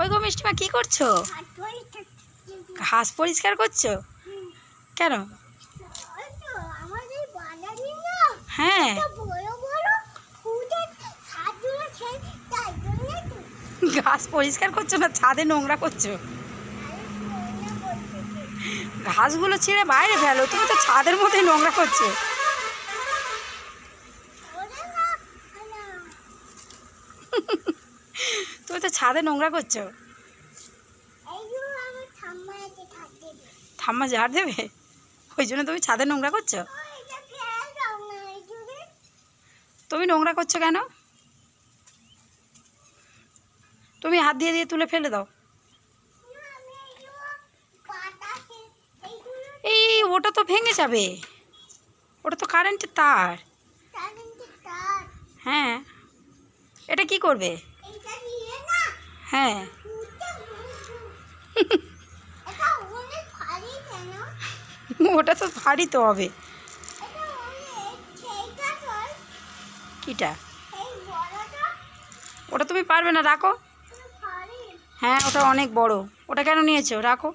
ওই গো মিষ্টিমা, কি করছ? ঘাস পরিষ্কার করছ? কেন? হ্যাঁ। ঘাস পরিষ্কার করছ না, ছাদে নোংরা করছ? ঘাসগুলো ছিঁড়ে বাইরে ফেলো, তুমি তো ছাদের মধ্যেই নোংরা করছ। তো ছাদে নোংরা করছ। ঠাম্মা ঝাড় দেবে? ওই জন্য তুমি ছাদে নোংরা করছ? তুমি নোংরা করছ কেন? তুমি হাত দিয়ে দিয়ে তুলে ফেলে দাও। এই ওটা তো ভেঙে যাবে। ওটা তো কারেন্টের তার। হ্যাঁ। এটা কি করবে? হ্যাঁ। ওটা তো ভারী তো হবে। কিটা? ওটা তুমি পারবে না, রাখো। হ্যাঁ ওটা অনেক বড়। ওটা কেন নিয়েছো? রাখো।